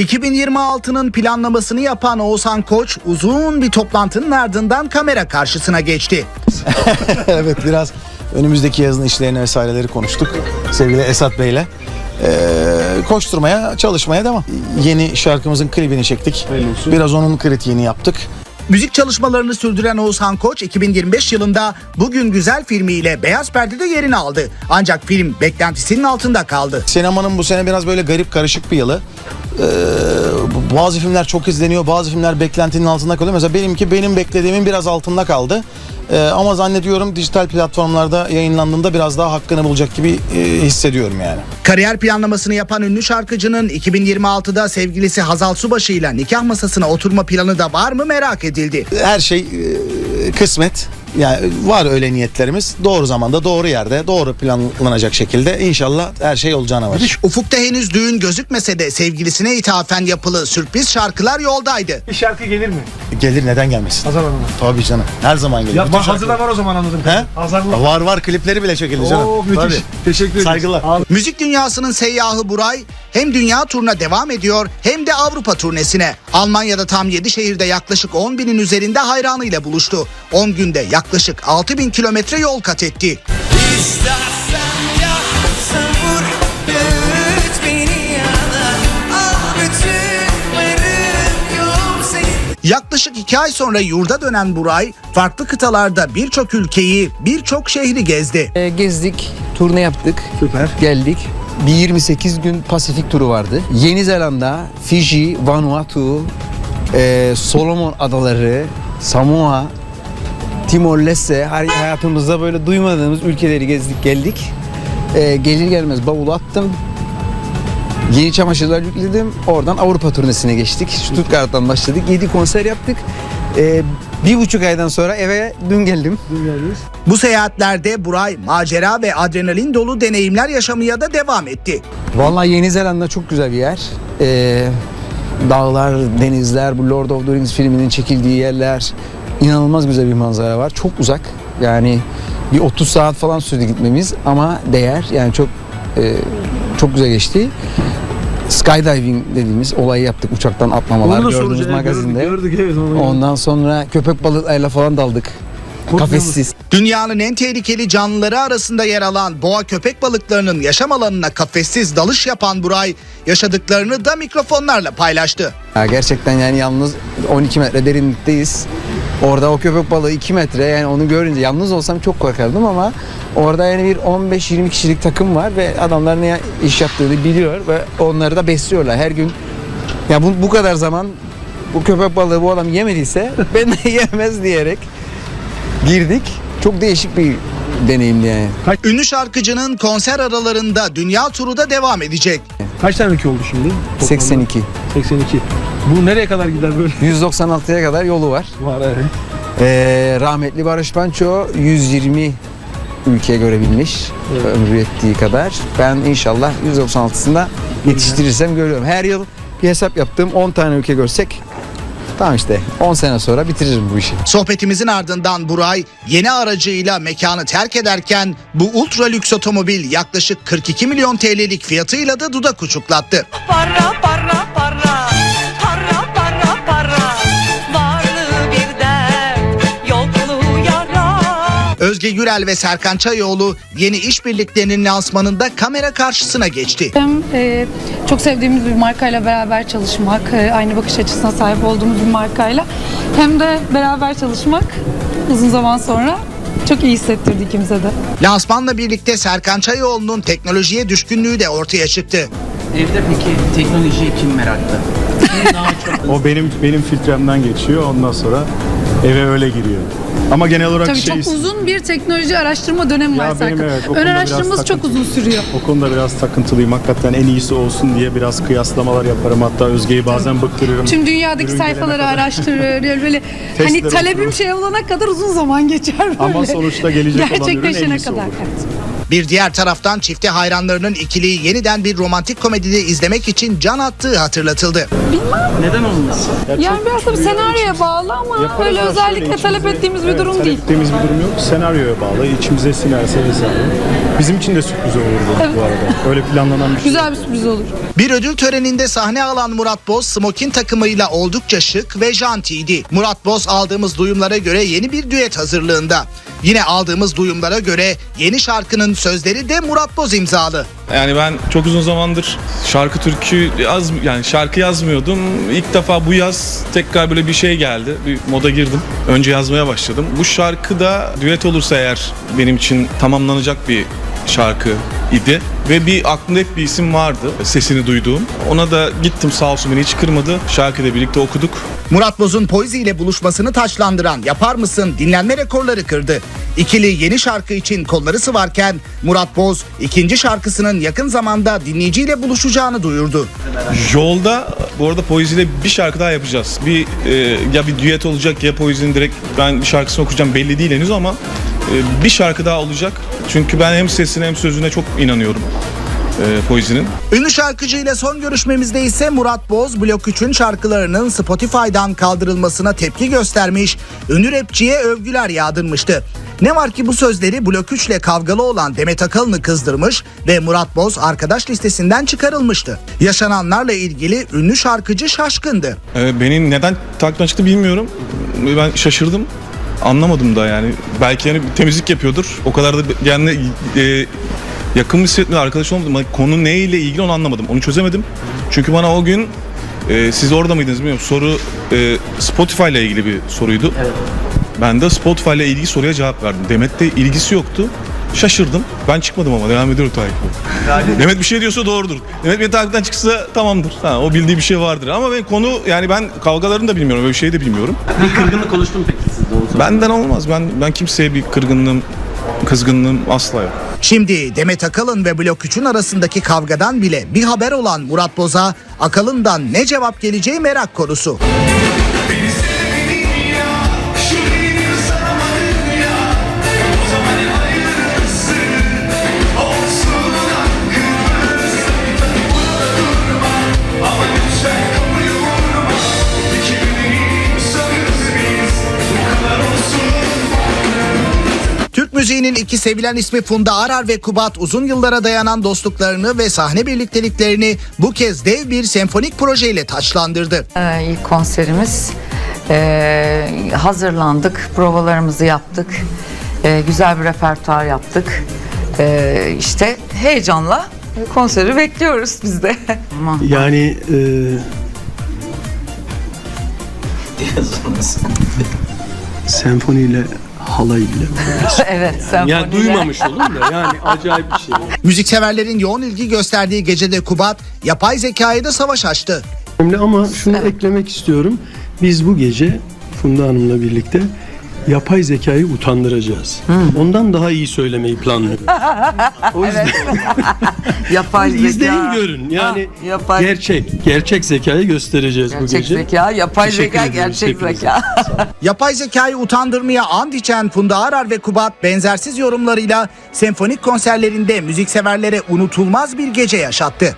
2026'nın planlamasını yapan Oğuzhan Koç uzun bir toplantının ardından kamera karşısına geçti. evet biraz önümüzdeki yazın işlerini vesaireleri konuştuk sevgili Esat Bey'le. Ee, koşturmaya, çalışmaya devam. Yeni şarkımızın klibini çektik. Biraz onun kritiğini yaptık. Müzik çalışmalarını sürdüren Oğuzhan Koç 2025 yılında Bugün Güzel filmiyle Beyaz Perde'de yerini aldı. Ancak film beklentisinin altında kaldı. Sinemanın bu sene biraz böyle garip karışık bir yılı. Ee, bazı filmler çok izleniyor, bazı filmler beklentinin altında kalıyor. Mesela benimki benim beklediğimin biraz altında kaldı. Ee, ama zannediyorum dijital platformlarda yayınlandığında biraz daha hakkını bulacak gibi e, hissediyorum yani. Kariyer planlamasını yapan ünlü şarkıcının 2026'da sevgilisi Hazal Subaşı ile nikah masasına oturma planı da var mı merak edildi. her şey e, kısmet. Yani var öyle niyetlerimiz. Doğru zamanda, doğru yerde, doğru planlanacak şekilde inşallah her şey olacağına var. Ufukta henüz düğün gözükmese de sevgilisine ithafen yapılı sürpriz şarkılar yoldaydı. Bir şarkı gelir mi? Gelir neden gelmesin? Hazal Hanım'a. Tabii canım. Her zaman gelir. Ya Bütün hazırda şarkılar- var o zaman anladım. He? Hazırla. Var var klipleri bile çekildi canım. Oo müthiş. Tabii. Teşekkür ederim. Saygılar. Abi, Müzik dünyasının seyyahı Buray hem dünya turuna devam ediyor hem de Avrupa turnesine. Almanya'da tam 7 şehirde yaklaşık 10 binin üzerinde hayranıyla buluştu. 10 günde yaklaşık 6 bin kilometre yol kat etti. İstersen yaksın vur Yaklaşık 2 ay sonra yurda dönen Buray farklı kıtalarda birçok ülkeyi, birçok şehri gezdi. E, gezdik, turne yaptık. Süper. Geldik. Bir 28 gün Pasifik turu vardı. Yeni Zelanda, Fiji, Vanuatu, e, Solomon Adaları, Samoa, Timor Leste hay- hayatımızda böyle duymadığımız ülkeleri gezdik geldik. E, gelir gelmez bavulu attım. Yeni çamaşırlar yükledim. Oradan Avrupa turnesine geçtik. Stuttgart'tan başladık. 7 konser yaptık. E, bir buçuk aydan sonra eve dün geldim. Dinliyoruz. Bu seyahatlerde Buray macera ve adrenalin dolu deneyimler yaşamaya da devam etti. Vallahi Yeni Zelanda çok güzel bir yer. Ee, dağlar, denizler, bu Lord of the Rings filminin çekildiği yerler. inanılmaz güzel bir manzara var. Çok uzak. Yani bir 30 saat falan sürdü gitmemiz ama değer. Yani çok e, çok güzel geçti. Skydiving dediğimiz olayı yaptık. Uçaktan atlamalar Onu da gördüğünüz soracağım. magazinde. Gördük, gördük evet. Onu Ondan sonra köpek balıklarıyla falan daldık. Kafessiz. Dünyanın en tehlikeli canlıları arasında yer alan boğa köpek balıklarının yaşam alanına kafessiz dalış yapan Buray yaşadıklarını da mikrofonlarla paylaştı. Ya gerçekten yani yalnız 12 metre derinlikteyiz. Orada o köpek balığı 2 metre yani onu görünce yalnız olsam çok korkardım ama orada yani bir 15-20 kişilik takım var ve adamlar ne iş yaptığını biliyor ve onları da besliyorlar her gün. Ya bu, bu kadar zaman bu köpek balığı bu adam yemediyse ben de yemez diyerek girdik. Çok değişik bir deneyimdi yani. Ünlü şarkıcının konser aralarında dünya turu da devam edecek. Kaç tane ülke oldu şimdi? Toplamda? 82. 82. Bu nereye kadar gider böyle? 196'ya kadar yolu var. Var evet. Ee, rahmetli Barış Manço 120 ülkeye görebilmiş ömrü yettiği kadar. Ben inşallah 196'sında yetiştirirsem görüyorum. Her yıl bir hesap yaptım 10 tane ülke görsek tamam işte 10 sene sonra bitiririm bu işi. Sohbetimizin ardından Buray yeni aracıyla mekanı terk ederken bu ultra lüks otomobil yaklaşık 42 milyon TL'lik fiyatıyla da dudak uçuklattı. Para Para Özge Gürel ve Serkan Çayoğlu yeni işbirliklerinin lansmanında kamera karşısına geçti. Hem e, çok sevdiğimiz bir markayla beraber çalışmak, e, aynı bakış açısına sahip olduğumuz bir markayla hem de beraber çalışmak uzun zaman sonra çok iyi hissettirdi ikimize de. Lansmanla birlikte Serkan Çayoğlu'nun teknolojiye düşkünlüğü de ortaya çıktı. Evde peki teknolojiye kim meraklı? Kim daha çok O benim benim filtremden geçiyor. Ondan sonra eve öyle giriyor. Ama genel olarak Tabii şey çok uzun bir teknoloji araştırma dönemi Ya var benim Serkan. evet, o Ön konuda biraz araştırması çok takıntı- uzun sürüyor. o konuda biraz takıntılıyım. Hakikaten en iyisi olsun diye biraz kıyaslamalar yaparım. Hatta Özge'yi bazen bıktırırım. Tüm dünyadaki Ürün gelene sayfaları kadar. araştırır. Böyle hani Testleri talebim okurum. şey olana kadar uzun zaman geçer böyle. Ama sonuçta gelecek olan ürün en Gerçekleşene iyisi kadar. olur. Evet. Bir diğer taraftan çifte hayranlarının ikiliyi yeniden bir romantik komedide izlemek için can attığı hatırlatıldı. Neden olmasın? Yani biraz da bir senaryoya bağlı ama Yaparız öyle özellikle talep ettiğimiz bir evet, durum talep değil. ettiğimiz bir durum yok. Senaryoya bağlı. İçimize sinerse vesaire. Bizim için de sürpriz olur bu, Evet. bu arada. Öyle planlanan bir şey. Güzel bir sürpriz olur. Bir ödül töreninde sahne alan Murat Boz smokin takımıyla oldukça şık ve jantiydi. Murat Boz aldığımız duyumlara göre yeni bir düet hazırlığında. Yine aldığımız duyumlara göre yeni şarkının sözleri de Murat Boz imzalı. Yani ben çok uzun zamandır şarkı türkü yaz yani şarkı yazmıyordum. İlk defa bu yaz tekrar böyle bir şey geldi. Bir moda girdim. Önce yazmaya başladım. Bu şarkı da düet olursa eğer benim için tamamlanacak bir şarkı idi. Ve bir aklımda hep bir isim vardı. Sesini duyduğum. Ona da gittim sağ olsun beni hiç kırmadı. Şarkıyı da birlikte okuduk. Murat Boz'un Poizi ile buluşmasını taçlandıran Yapar mısın dinlenme rekorları kırdı. İkili yeni şarkı için kolları sıvarken Murat Boz ikinci şarkısının yakın zamanda dinleyiciyle buluşacağını duyurdu. Yolda bu arada Poezi'yle bir şarkı daha yapacağız. Bir e, ya bir düet olacak ya Poezi'nin direkt ben bir şarkısını okuyacağım belli değil henüz ama e, bir şarkı daha olacak. Çünkü ben hem sesine hem sözüne çok inanıyorum e, Poezi'nin. Ünlü şarkıcıyla son görüşmemizde ise Murat Boz Blok 3'ün şarkılarının Spotify'dan kaldırılmasına tepki göstermiş, ünlü rapçiye övgüler yağdırmıştı. Ne var ki bu sözleri Blok 3 ile kavgalı olan Demet Akalın'ı kızdırmış ve Murat Boz arkadaş listesinden çıkarılmıştı. Yaşananlarla ilgili ünlü şarkıcı şaşkındı. E, beni neden takipten çıktı bilmiyorum. Ben şaşırdım. Anlamadım da yani. Belki yani temizlik yapıyordur. O kadar da yani e, yakın mı hissetmiyor arkadaş olmadım. Konu neyle ilgili onu anlamadım. Onu çözemedim. Çünkü bana o gün e, siz orada mıydınız bilmiyorum. Soru e, Spotify ile ilgili bir soruydu. Ben de Spotify ile ilgili soruya cevap verdim. Demet'te ilgisi yoktu. Şaşırdım. Ben çıkmadım ama devam ediyorum takibe. Demet bir şey diyorsa doğrudur. Demet beni takipten çıksa tamamdır. Ha, o bildiği bir şey vardır. Ama ben konu yani ben kavgalarını da bilmiyorum. Böyle bir şeyi de bilmiyorum. Bir kırgınlık oluştu mu peki sizde o zaman? Benden olmaz. Ben ben kimseye bir kırgınlığım, kızgınlığım asla yok. Şimdi Demet Akalın ve Blok 3'ün arasındaki kavgadan bile bir haber olan Murat Boz'a Akalın'dan ne cevap geleceği merak konusu. Müziğinin iki sevilen ismi Funda Arar ve Kubat uzun yıllara dayanan dostluklarını ve sahne birlikteliklerini bu kez dev bir senfonik projeyle taçlandırdı. Ee, ilk konserimiz. Ee, hazırlandık, provalarımızı yaptık. Ee, güzel bir repertuar yaptık. Ee, işte heyecanla konseri bekliyoruz biz de. Yani e, senfoniyle halayla. evet, sen Yani duymamış olun da yani acayip bir şey. Müzikseverlerin yoğun ilgi gösterdiği gecede Kubat yapay zekayı da savaş açtı. Ama şunu eklemek istiyorum. Biz bu gece Funda Hanım'la birlikte yapay zekayı utandıracağız. Ondan daha iyi söylemeyi planlıyoruz. o yüzden Yapay zeka. izleyin görün. Yani Ha, yapay, gerçek, gerçek zekayı göstereceğiz bu gerçek gece. zeka, yapay Teşekkür zeka, gerçek hepinize. zeka. Yapay zekayı utandırmaya ant içen Funda Arar ve Kubat benzersiz yorumlarıyla senfonik konserlerinde müzikseverlere unutulmaz bir gece yaşattı.